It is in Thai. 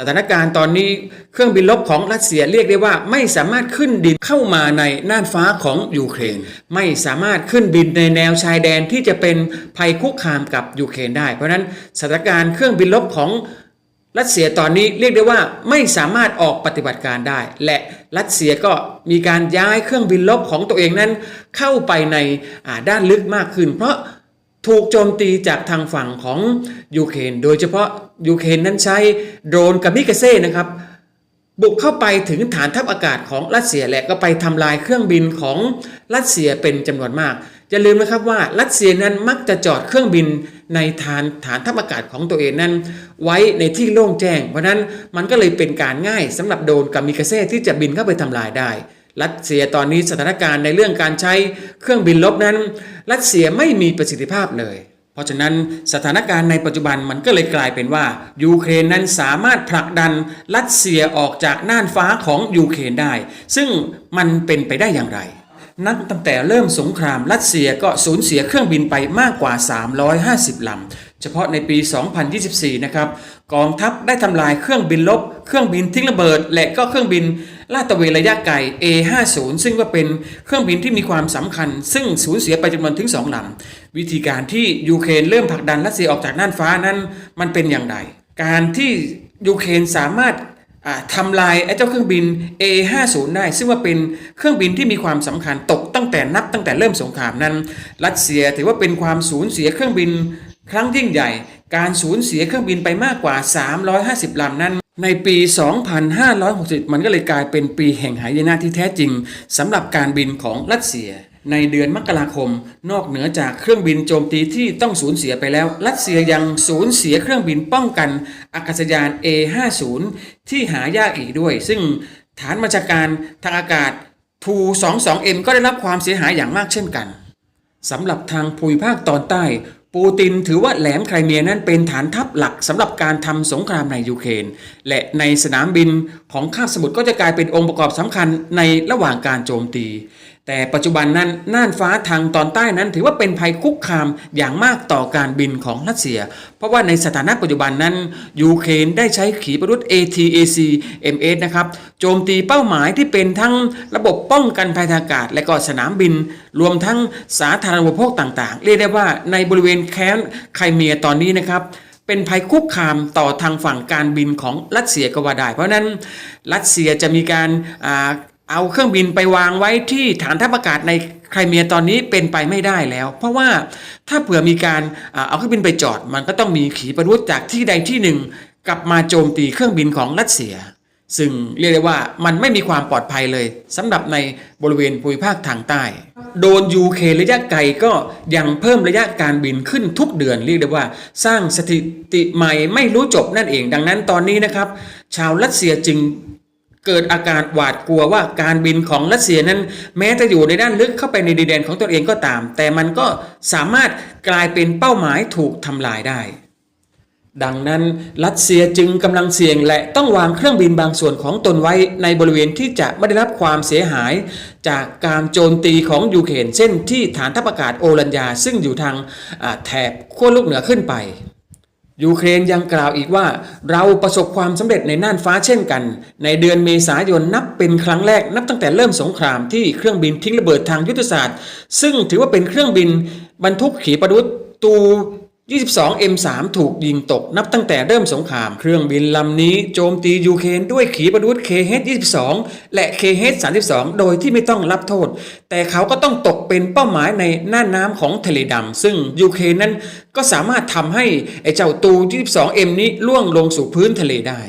สถานการณ์ตอนนี้เครื่องบินรบของรัสเซียเรียกได้ว่า ไม่สามารถขึ้นดินเข้ามาในน่านฟ้าของยูเครน ไม่สามารถขึ้นบินในแนวชายแดนที่จะเป็นภัยคุกคามกับยูเครนได้ เพราะนั้นสถานการณ์เครื่องบินรบของรัสเซียตอนนี้เรียกได้ว่าไม่สามารถออกปฏิบัติการได้ และรัสเซียก็มีการย้ายเครื่องบินรบของตัวเองนั้น เข้าไปในด้านลึกมากขึ้น เพราะ ถูกโจมตีจากทางฝั่งของยูเครนโดยเฉพาะยูเครนนั้นใช้โดรนกามิกาเซ่นะครับบุกเข้าไปถึงฐานทัพอากาศของรัสเซียและก็ไปทำลายเครื่องบินของรัสเซียเป็นจำนวนมาก อย่าลืมนะครับว่ารัสเซียนั้นมักจะจอดเครื่องบินในฐานฐานทัพอากาศของตัวเองนั้น ไว้ในที่โล่งแจ้ง เพราะนั้นมันก็เลยเป็นการง่ายสำหรับโดรนกามิกาเซ่ที่จะบินเข้าไปทำลายได้ รัสเซียตอนนี้สถานการณ์ในเรื่องการใช้เครื่องบินลบนั้น รัสเซียไม่มีประสิทธิภาพเลย เพราะฉะนั้นสถานการณ์ในปัจจุบันมันก็เลยกลายเป็นว่า ยูเครนนั้นสามารถผลักดันรัสเซียออกจากน่านฟ้าของยูเครนได้ ซึ่งมันเป็นไปได้อย่างไร นับตั้งแต่เริ่มสงครามรัสเซียก็สูญเสียเครื่องบินไปมากกว่า 350ลำ เฉพาะในปี 2024 นะครับกองทัพได้ทำลายเครื่องบินลบ เครื่องบินทิ้งระเบิด และก็เครื่องบินลาดตระเวนระยะไกล A50 ซึ่งก็เป็นเครื่องบินที่มีความสำคัญ ซึ่งสูญเสียไปจำนวนถึง2ลำวิธีการที่ยูเครนเริ่มผลักดันรัสเซียออกจากน่านฟ้านั้นมันเป็นอย่างไร การที่ยูเครนสามารถทำลายไอ้เจ้าเครื่องบิน A50 ได้ ซึ่งว่าเป็นเครื่องบินที่มีความสำคัญตกตั้งแต่นับตั้งแต่เริ่มสงครามนั้น รัสเซียถือว่าเป็นความสูญเสียเครื่องบิน ครั้งยิ่งใหญ่การสูญเสียเครื่องบินไปมากกว่า 350 ลำนั้น ในปี 2560 มันก็เลยกลายเป็นปีแห่งหายนะที่แท้จริงสำหรับการบินของรัสเซีย ในเดือนมกราคม นอกเหนือจากเครื่องบินโจมตีที่ต้องสูญเสียไปแล้ว รัสเซียยังสูญเสียเครื่องบินป้องกันอากาศยาน A50 ที่หายากอีกด้วย ซึ่งฐานบัญชาการทางอากาศ Tu-22M ก็ได้รับความเสียหายอย่างมากเช่นกันสำหรับทางภูมิภาคตอนใต้ ปูตินถือว่าแหลมไครเมียนั้นเป็นฐานทัพหลักสำหรับการทำสงครามในยูเครนและในสนามบินของคาบสมุทรก็จะกลายเป็นองค์ประกอบสำคัญในระหว่างการโจมตี แต่ปัจจุบันนั้นน่านฟ้าทางตอนใต้นั้นถือว่าเป็นภัยคุกคามอย่างมากต่อการบินของรัสเซีย เพราะว่าในสถานะปัจจุบันนั้นยูเครนได้ใช้ขีปนาวุธ ATAC MS นะครับโจมตีเป้าหมายที่เป็นทั้งระบบป้องกันภัยทางอากาศ และก็สนามบิน รวมทั้งสาธารณูปโภคต่างๆ เรียกได้ว่าในบริเวณแค้นไครเมียตอนนี้นะครับเป็นภัยคุกคามต่อทางฝั่งการบินของรัสเซียก็ว่าได้ เพราะนั้นรัสเซียจะมีการ เอาเครื่องบินไปวางไว้ที่ฐานทัพอากาศในไครเมียตอนนี้เป็นไปไม่ได้แล้ว เพราะว่าถ้าเผื่อมีการเอาเครื่องบินไปจอด มันก็ต้องมีขีปนาวุธจากที่ใดที่หนึ่ง กลับมาโจมตีเครื่องบินของรัสเซีย ซึ่งเรียกได้ว่ามันไม่มีความปลอดภัยเลยสำหรับในบริเวณภูมิภาคทางใต้ โดนยูเคระยะไกลก็ยังเพิ่มระยะการบินขึ้นทุกเดือนเรียกได้ว่า สร้างสถิติใหม่ไม่รู้จบนั่นเอง ดังนั้นตอนนี้นะครับ ชาวรัสเซียจึง เกิดอาการหวาดกลัวว่าการบินของรัสเซียนั้น แม้จะอยู่ในด้านลึกเข้าไปในดินแดนของตัวเองก็ตาม แต่มันก็สามารถกลายเป็นเป้าหมายถูกทำลายได้ ดังนั้นรัสเซียจึงกำลังเสี่ยงและต้องวางเครื่องบินบางส่วนของตนไว้ในบริเวณที่จะไม่ได้รับความเสียหาย จากการโจมตีของยูเครนเช่นที่ฐานทัพอากาศโอรัญญาซึ่งอยู่ทางแถบขั้วโลกเหนือขึ้นไป ยูเครนยังกล่าวอีกว่า เราประสบความสำเร็จในน่านฟ้าเช่นกัน ในเดือนเมษายนนับเป็นครั้งแรกนับตั้งแต่เริ่มสงครามที่เครื่องบินทิ้งระเบิดทางยุทธศาสตร์ ซึ่งถือว่าเป็นเครื่องบินบรรทุกขีปนาวุธตู 22 M3 ถูกยิงตกนับตั้งแต่เริ่มสงคราม เครื่องบินลำนี้โจมตียูเครนด้วยขีปนาวุธ KH-22 และ KH-32 โดยที่ไม่ต้องรับโทษ แต่เขาก็ต้องตกเป็นเป้าหมายในน่านน้ำของทะเลดำซึ่งยูเครนนั้นก็สามารถทำให้ไอ้เจ้าตู 22M นี้ล่วงลงสู่พื้นทะเลได้